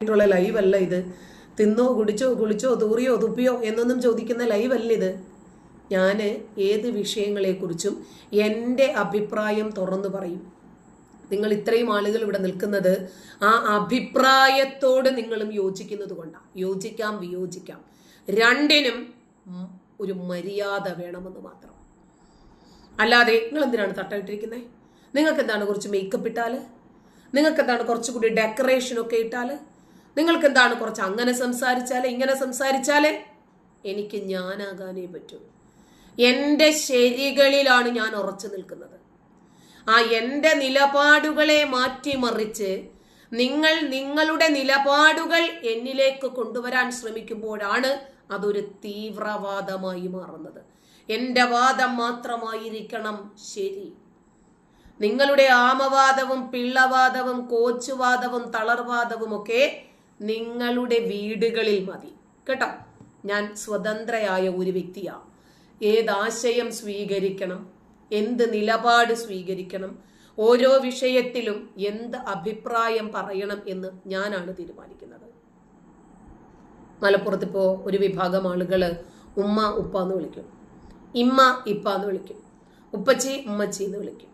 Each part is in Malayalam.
ആയിട്ടുള്ള ലൈവ് അല്ല ഇത്. തിന്നോ കുടിച്ചോ കുളിച്ചോ തൂറിയോ തുപ്പിയോ എന്നൊന്നും ചോദിക്കുന്ന ലൈവ് അല്ല ഇത്. ഞാൻ ഏത് വിഷയങ്ങളെക്കുറിച്ചും എന്റെ അഭിപ്രായം തുറന്നു പറയും. നിങ്ങൾ ഇത്രയും ആളുകൾ ഇവിടെ നിൽക്കുന്നത് ആ അഭിപ്രായത്തോട് നിങ്ങളും യോജിക്കുന്നത് കൊണ്ടാണ് യോജിക്കാം വിയോജിക്കാം. രണ്ടിനും ഒരു മര്യാദ വേണമെന്ന് മാത്രം. അല്ലാതെ നിങ്ങൾ എന്തിനാണ് തട്ടമിട്ടിരിക്കുന്നത് നിങ്ങൾക്ക് എന്താണ് കുറച്ച് മേക്കപ്പ് ഇട്ടാൽ നിങ്ങൾക്ക് എന്താണ് കുറച്ചുകൂടി ഡെക്കറേഷൻ ഒക്കെ ഇട്ടാൽ? നിങ്ങൾക്ക് എന്താണ് കുറച്ച് അങ്ങനെ സംസാരിച്ചാലേ ഇങ്ങനെ സംസാരിച്ചാലേ? എനിക്ക് ഞാനാകാനേ പറ്റൂ. എന്റെ ശരികളിലാണ് ഞാൻ ഉറച്ചു നിൽക്കുന്നത്. ആ എന്റെ നിലപാടുകളെ മാറ്റിമറിച്ച് നിങ്ങൾ നിങ്ങളുടെ നിലപാടുകൾ എന്നിലേക്ക് കൊണ്ടുവരാൻ ശ്രമിക്കുമ്പോഴാണ് അതൊരു തീവ്രവാദമായി മാറുന്നത്. എന്റെ വാദം മാത്രമായിരിക്കണം ശരി. നിങ്ങളുടെ ആമവാദവും പിള്ളവാദവും കോച്ചുവാദവും തളർവാദവും ഒക്കെ നിങ്ങളുടെ വീടുകളിൽ മതി. കേട്ടോ? ഞാൻ സ്വതന്ത്രയായ ഒരു വ്യക്തിയാണ് ഏതാശയം സ്വീകരിക്കണം? എന്ത് നിലപാട് സ്വീകരിക്കണം? ഓരോ വിഷയത്തിലും എന്ത് അഭിപ്രായം പറയണം എന്ന് ഞാനാണ് തീരുമാനിക്കുന്നത്. മലപ്പുറത്തിപ്പോ ഒരു വിഭാഗം ആളുകൾ ഉമ്മ ഉപ്പ എന്ന് വിളിക്കും. ഇമ്മ ഇപ്പ എന്ന് വിളിക്കും. ഉപ്പച്ചി ഉമ്മച്ചി എന്ന് വിളിക്കും.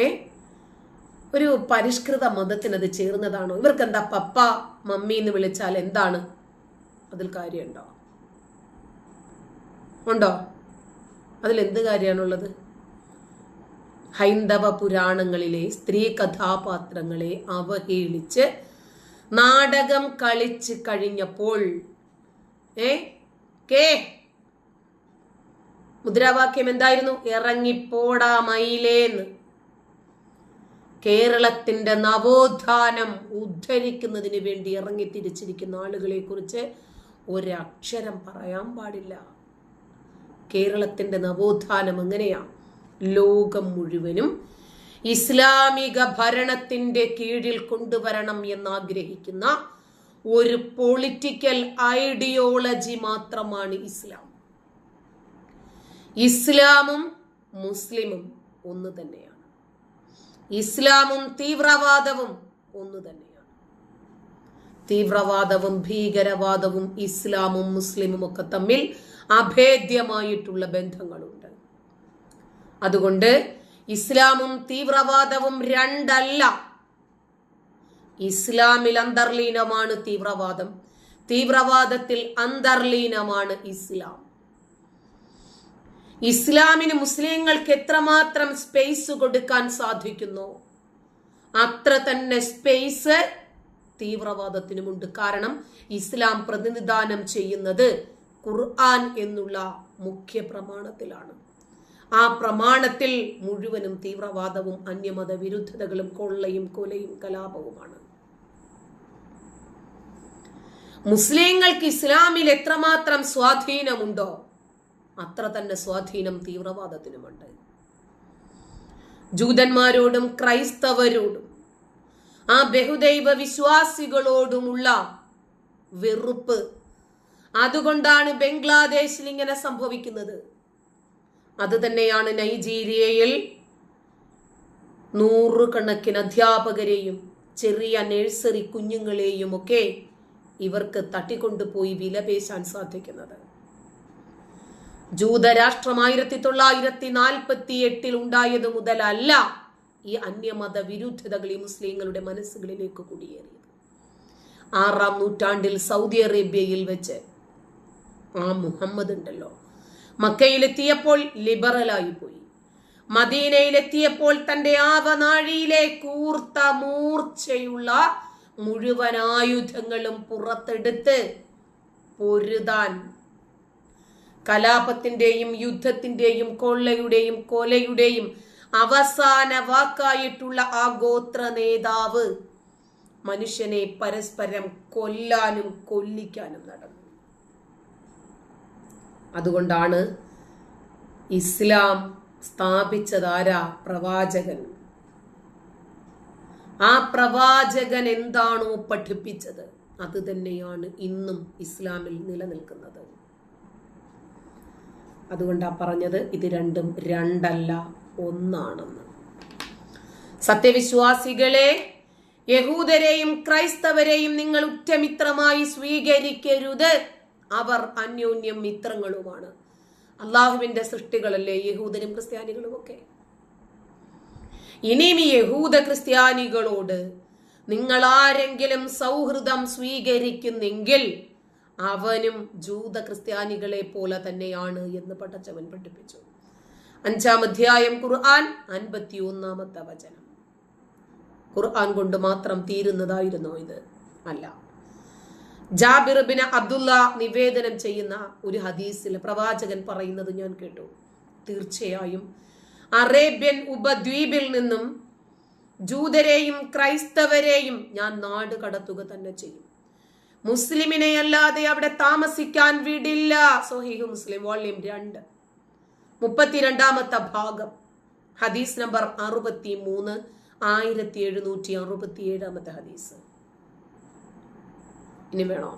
ഏ? ഒരു പരിഷ്കൃത മതത്തിനത് ചേർന്നതാണോ? ഇവർക്ക് എന്താ പപ്പ മമ്മി എന്ന് വിളിച്ചാൽ എന്താണ്? അതിൽ കാര്യമുണ്ടോ? ഉണ്ടോ? അതിൽ എന്ത് കാര്യമാണുള്ളത്? ഹൈന്ദവ പുരാണങ്ങളിലെ സ്ത്രീ കഥാപാത്രങ്ങളെ അവഹേളിച്ച് നാടകം കളിച്ച് കഴിഞ്ഞപ്പോൾ ഏ? കേ? മുദ്രാവാക്യം എന്തായിരുന്നു? ഇറങ്ങിപ്പോടാ മയിലേന്ന്. കേരളത്തിന്റെ നവോത്ഥാനം ഉദ്ധരിക്കുന്നതിന് വേണ്ടി ഇറങ്ങി തിരിച്ചിരിക്കുന്ന ആളുകളെ കുറിച്ച് ഒരക്ഷരം പറയാൻ പാടില്ല. കേരളത്തിന്റെ നവോത്ഥാനം എങ്ങനെയാ? ലോകം മുഴുവനും ഇസ്ലാമിക ഭരണത്തിന്റെ കീഴിൽ കൊണ്ടുവരണം എന്നാഗ്രഹിക്കുന്ന ഒരു പൊളിറ്റിക്കൽ ഐഡിയോളജി മാത്രമാണ് ഇസ്ലാം. ഇസ്ലാമും മുസ്ലിമും ഒന്ന് തന്നെയാണ്. ഇസ്ലാമും തീവ്രവാദവും ഒന്ന് തന്നെയാണ്. തീവ്രവാദവും ഭീകരവാദവും ഇസ്ലാമും മുസ്ലിമും ഒക്കെ തമ്മിൽ അഭേദ്യമായിട്ടുള്ള ബന്ധങ്ങളുണ്ട്. അതുകൊണ്ട് ഇസ്ലാമും തീവ്രവാദവും രണ്ടല്ല. ഇസ്ലാമിൽ അന്തർലീനമാണ് തീവ്രവാദം തീവ്രവാദത്തിൽ അന്തർലീനമാണ് ഇസ്ലാം. ഇസ്ലാമിന് മുസ്ലിങ്ങൾക്ക് എത്രമാത്രം സ്പേസ് കൊടുക്കാൻ സാധിക്കുന്നു? അത്ര തന്നെ സ്പേസ് തീവ്രവാദത്തിനുമുണ്ട്. കാരണം ഇസ്ലാം പ്രതിനിധാനം ചെയ്യുന്നത് ഖുർആൻ എന്നുള്ള മുഖ്യ പ്രമാണത്തിലാണ്. ആ പ്രമാണത്തിൽ മുഴുവനും തീവ്രവാദവും അന്യമത വിരുദ്ധതകളും കൊള്ളയും കൊലയും കലാപവുമാണ്. മുസ്ലിങ്ങൾക്ക് ഇസ്ലാമിൽ എത്രമാത്രം സ്വാധീനമുണ്ടോ? അത്ര തന്നെ സ്വാധീനം തീവ്രവാദത്തിനുമുണ്ട്. ജൂതന്മാരോടും ക്രൈസ്തവരോടും ആ ബഹുദൈവ വിശ്വാസികളോടുമുള്ള വെറുപ്പ് അതുകൊണ്ടാണ് ബംഗ്ലാദേശിൽ ഇങ്ങനെ സംഭവിക്കുന്നത്. അത് തന്നെയാണ് നൈജീരിയയിൽ നൂറുകണക്കിന് അധ്യാപകരെയും ചെറിയ നഴ്സറി കുഞ്ഞുങ്ങളെയും ഒക്കെ ഇവർക്ക് തട്ടിക്കൊണ്ടുപോയി വിലപേശാൻ സാധിക്കുന്നത്. ജൂതരാഷ്ട്രം ആയിരത്തി തൊള്ളായിരത്തി നാൽപ്പത്തി എട്ടിൽ ഉണ്ടായത് മുതലല്ല ഈ അന്യമത വിരുദ്ധതകൾ ഈ മുസ്ലിങ്ങളുടെ മനസ്സുകളിലേക്ക് കുടിയേറിയത്. ആറാം നൂറ്റാണ്ടിൽ സൗദി അറേബ്യയിൽ വെച്ച് ആ മുഹമ്മദ് ഉണ്ടല്ലോ. മക്കയിലെത്തിയപ്പോൾ ലിബറലായി പോയി. മദീനയിലെത്തിയപ്പോൾ തന്റെ ആവനാഴിയിലെ കൂർത്ത മൂർച്ചയുള്ള മുഴുവൻ ആയുധങ്ങളും പുറത്തെടുത്ത് പൊരുതാൻ കലാപത്തിന്റെയും യുദ്ധത്തിന്റെയും കൊള്ളയുടെയും കൊലയുടെയും അവസാന വാക്കായിട്ടുള്ള ആ ഗോത്ര നേതാവ് മനുഷ്യനെ പരസ്പരം കൊല്ലാനും കൊല്ലിക്കാനും നടന്നു. അതുകൊണ്ടാണ് ഇസ്ലാം സ്ഥാപിച്ചതാരാ പ്രവാചകൻ? ആ പ്രവാചകൻ എന്താണോ പഠിപ്പിച്ചത്? അത് തന്നെയാണ് ഇന്നും ഇസ്ലാമിൽ നിലനിൽക്കുന്നത്. അതുകൊണ്ടാ പറഞ്ഞത് ഇത് രണ്ടും രണ്ടല്ല ഒന്നാണെന്ന്. സത്യവിശ്വാസികളെ യഹൂദരെയും ക്രൈസ്തവരെയും നിങ്ങൾ ഉറ്റമിത്രമായി സ്വീകരിക്കരുത്. അവർ അന്യോന്യം മിത്രങ്ങളുമാണ്. അള്ളാഹുവിന്റെ സൃഷ്ടികളല്ലേ യഹൂദരും ക്രിസ്ത്യാനികളും ഒക്കെ? ഇനിയും യഹൂദ ക്രിസ്ത്യാനികളോട് നിങ്ങൾ ആരെങ്കിലും സൗഹൃദം സ്വീകരിക്കുന്നെങ്കിൽ അവനും ജൂത ക്രിസ്ത്യാനികളെ പോലെ തന്നെയാണ് എന്ന് പഠിച്ചവൻ പഠിപ്പിച്ചു. അഞ്ചാം അധ്യായം ഖുർആൻ അൻപത്തി ഒന്നാമത്തെ വചനം. ഖുർആൻ കൊണ്ട് മാത്രം തീരുന്നതായിരുന്നോ ഇത് അല്ല. ജാബിർ ബിൻ അബ്ദുള്ള നിവേദനം ചെയ്യുന്ന ഒരു ഹദീസിൽ പ്രവാചകൻ പറയുന്നത് ഞാൻ കേട്ടു. തീർച്ചയായും അറേബ്യൻ ഉപദ്വീപിൽ നിന്നും ജൂതരെയും ക്രൈസ്തവരെയും ഞാൻ നാട് കടത്തുക തന്നെ ചെയ്യും. മുസ്ലിമിനെ അല്ലാതെ അവിടെ താമസിക്കാൻ വിടില്ല. സൊഹീഹ് മുസ്ലിം വോള്യം രണ്ട്. മുപ്പത്തിരണ്ടാമത്തെ ഭാഗം. ഹദീസ് നമ്പർ അറുപത്തി മൂന്ന് ആയിരത്തി എഴുന്നൂറ്റി അറുപത്തി ഏഴാമത്തെ ഹദീസ്. ഇനി വേണോ?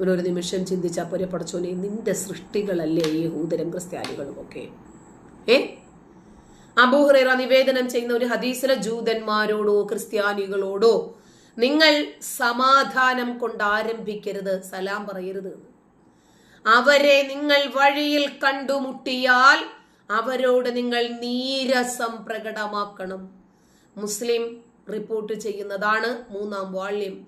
ഒരു നിമിഷം ചിന്തിച്ചാൽ പോരെ പടച്ചോനെ നിന്റെ സൃഷ്ടികളല്ലേ ഈ യഹൂദരും ക്രിസ്ത്യാനികളും ഒക്കെ ഏ? അബൂഹുറ നിവേദനം ചെയ്യുന്ന ഒരു ഹദീസിലെ ജൂതന്മാരോടോ ക്രിസ്ത്യാനികളോടോ നിങ്ങൾ സമാധാനം കൊണ്ട് ആരംഭിക്കരുത് സലാം പറയരുത് അവരെ നിങ്ങൾ വഴിയിൽ കണ്ടുമുട്ടിയാൽ അവരോട് നിങ്ങൾ നീരസം പ്രകടമാക്കണം. മുസ്ലിം റിപ്പോർട്ട് ചെയ്യുന്നതാണ് മൂന്നാം വാള്യം.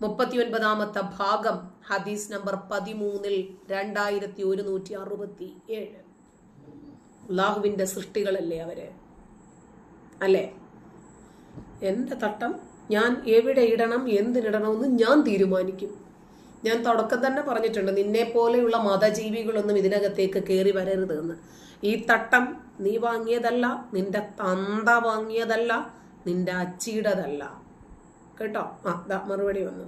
മുപ്പത്തിയൊൻപതാമത്തെ ഭാഗം ഹദീസ് നമ്പർ പതിമൂന്നിൽ രണ്ടായിരത്തി ഒരുന്നൂറ്റി അറുപത്തി ഏഴ് അള്ളാഹുവിന്റെ സൃഷ്ടികളല്ലേ അവർ? അല്ലേ? എന്റെ തട്ടം? ഞാൻ എവിടെ ഇടണം എന്തിനിടണമെന്ന് ഞാൻ തീരുമാനിക്കും. ഞാൻ തുടക്കം തന്നെ പറഞ്ഞിട്ടുണ്ട് നിന്നെ പോലെയുള്ള മതജീവികളൊന്നും ഇതിനകത്തേക്ക് കയറി വരരുത് എന്ന് ഈ തട്ടം നീ വാങ്ങിയതല്ല നിന്റെ തന്ത വാങ്ങിയതല്ല നിന്റെ അച്ചിയുടേതല്ല. കേട്ടോ? ആ മറുപടി വന്നു.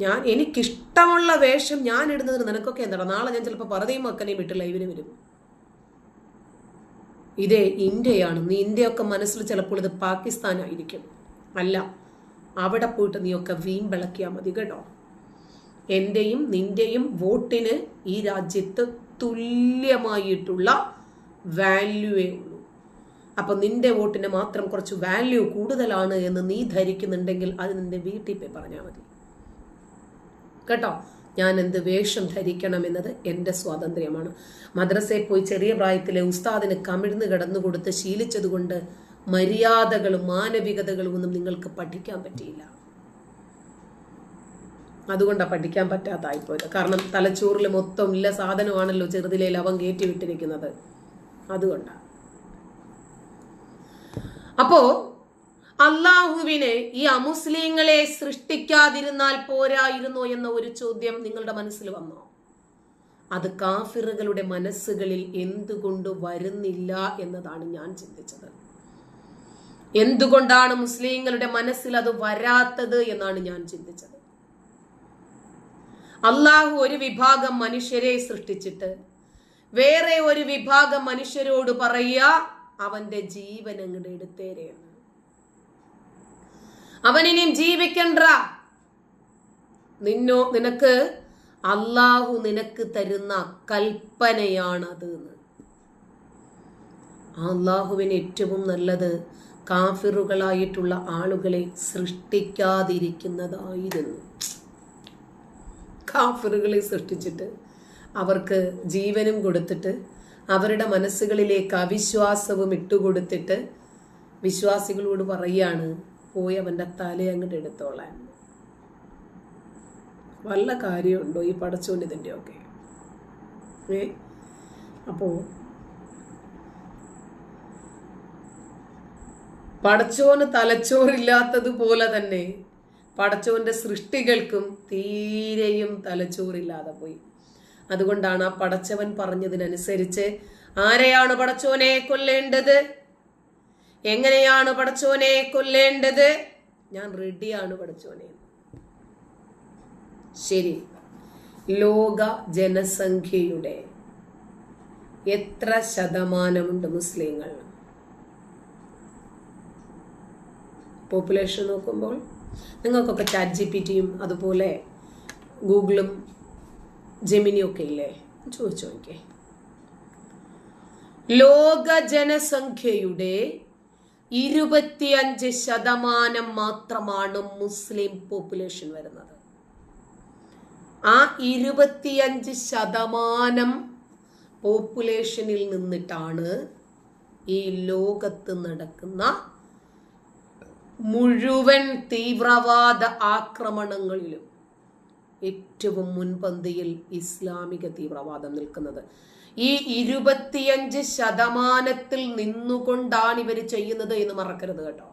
ഞാൻ എനിക്കിഷ്ടമുള്ള വേഷം ഞാൻ ഇടുന്നതിന് നിനക്കൊക്കെ എന്താണ് നാളെ ഞാൻ ചിലപ്പോൾ പറതയും മക്കനെയും വിട്ട് ലൈവിന് വരും. ഇതേ ഇന്ത്യയാണ്. നീ ഇന്ത്യയൊക്കെ മനസ്സിൽ ചിലപ്പോൾ ഇത് പാകിസ്ഥാനായിരിക്കും. അല്ല അവിടെ പോയിട്ട് നീയൊക്കെ വീമ്പിളക്കിയാൽ മതി കേട്ടോ. എന്റെയും നിന്റെയും വോട്ടിന് ഈ രാജ്യത്ത് തുല്യമായിട്ടുള്ള വാല്യൂവേ ഉള്ളൂ. അപ്പൊ നിന്റെ വോട്ടിന് മാത്രം കുറച്ച് വാല്യൂ കൂടുതലാണ് എന്ന് നീ ധരിക്കുന്നുണ്ടെങ്കിൽ അത് നിന്റെ വീട്ടിൽ പോയി പറഞ്ഞാൽ മതി. കേട്ടോ? ഞാൻ എന്ത് വേഷം ധരിക്കണം എന്നത് എന്റെ സ്വാതന്ത്ര്യമാണ്. മദ്രസയിൽ പോയി ചെറിയ പ്രായത്തിലെ ഉസ്താദിന് കമിഴ്ന്ന് കിടന്നു കൊടുത്ത് ശീലിച്ചതുകൊണ്ട് മര്യാദകളും മാനവികതകളും ഒന്നും നിങ്ങൾക്ക് പഠിക്കാൻ പറ്റിയില്ല. അതുകൊണ്ടാണ് പഠിക്കാൻ പറ്റാത്തായിപ്പോയത് കാരണം തലച്ചോറിൽ മൊത്തം ഇല്ല സാധനമാണല്ലോ ചെറുതിലെ ലവം കയറ്റി വിട്ടിരിക്കുന്നത് അതുകൊണ്ടാണ് അപ്പോ അള്ളാഹുവിന് ഈ അമുസ്ലിങ്ങളെ സൃഷ്ടിക്കാതിരുന്നാൽ പോരായിരുന്നോ എന്ന ഒരു ചോദ്യം നിങ്ങളുടെ മനസ്സിൽ വന്നോ? അത് കാഫിറുകളുടെ മനസ്സുകളിൽ എന്തുകൊണ്ട് വരുന്നില്ല എന്നതാണ് ഞാൻ ചിന്തിച്ചത്. എന്തുകൊണ്ടാണ് മുസ്ലിങ്ങളുടെ മനസ്സിൽ അത് വരാത്തത് എന്നാണ് ഞാൻ ചിന്തിച്ചത്. അള്ളാഹു ഒരു വിഭാഗം മനുഷ്യരെ സൃഷ്ടിച്ചിട്ട് വേറെ ഒരു വിഭാഗം മനുഷ്യരോട് പറയുക അവന്റെ ജീവൻ അങ്ങോട്ട് എടുത്തേരെ എന്ന് അവനിനിയും ജീവിക്കണ്ട. നിന്നോ നിനക്ക് അള്ളാഹു നിനക്ക് തരുന്ന കൽപ്പനയാണത്. അള്ളാഹുവിന് ഏറ്റവും നല്ലത് കാഫിറുകളായിട്ടുള്ള ആളുകളെ സൃഷ്ടിക്കാതിരിക്കുന്നതായിരുന്നു. കാഫിറുകളെ സൃഷ്ടിച്ചിട്ട് അവർക്ക് ജീവനും കൊടുത്തിട്ട് അവരുടെ മനസ്സുകളിലേക്ക് അവിശ്വാസവും ഇട്ടുകൊടുത്തിട്ട് വിശ്വാസികളോട് പറയാണ് പോയി അവന്റെ തല അങ്ങോട്ട് എടുത്തോളാൻ. വല്ല കാര്യമുണ്ടോ ഈ പടച്ചോൻ ഇതിന്റെ ഒക്കെ ഏ? അപ്പോൾ പടച്ചോന് തലച്ചോറില്ലാത്തതുപോലെ തന്നെ പടച്ചോന്റെ സൃഷ്ടികൾക്കും തീരെയും തലച്ചോറില്ലാതെ പോയി. അതുകൊണ്ടാണ് ആ പടച്ചവൻ പറഞ്ഞതിനനുസരിച്ച് ആരെയാണ് പടച്ചോനെ കൊല്ലേണ്ടത്? എങ്ങനെയാണ് പടച്ചോനെ കൊല്ലേണ്ടത്? ഞാൻ റെഡിയാണ് പടച്ചോനെ. ശരി. ലോക ജനസംഖ്യയുടെ എത്ര ശതമാനമുണ്ട് മുസ്ലിങ്ങൾ? പോപ്പുലേഷൻ നോക്കുമ്പോൾ നിങ്ങൾക്കൊക്കെ ചാറ്റ് ജി പി ടിയും അതുപോലെ ഗൂഗിളും ജെമിനിയും ഒക്കെ ഇല്ലേ? ചോദിച്ചു എനിക്ക് ലോക ജനസംഖ്യയുടെ ഇരുപത്തിയഞ്ച് ശതമാനം മാത്രമാണ് മുസ്ലിം പോപ്പുലേഷൻ വരുന്നത്. ആ ഇരുപത്തിയഞ്ച് ശതമാനം പോപ്പുലേഷനിൽ നിന്നിട്ടാണ് ഈ ലോകത്ത് നടക്കുന്ന മുഴുവൻ തീവ്രവാദ ആക്രമണങ്ങളിലും ഏറ്റവും മുൻപന്തിയിൽ ഇസ്ലാമിക തീവ്രവാദം നിൽക്കുന്നത്. ഈ ഇരുപത്തിയഞ്ച് ശതമാനത്തിൽ നിന്നുകൊണ്ടാണ് ഇവർ ചെയ്യുന്നത് എന്ന് മറക്കരുത് കേട്ടോ?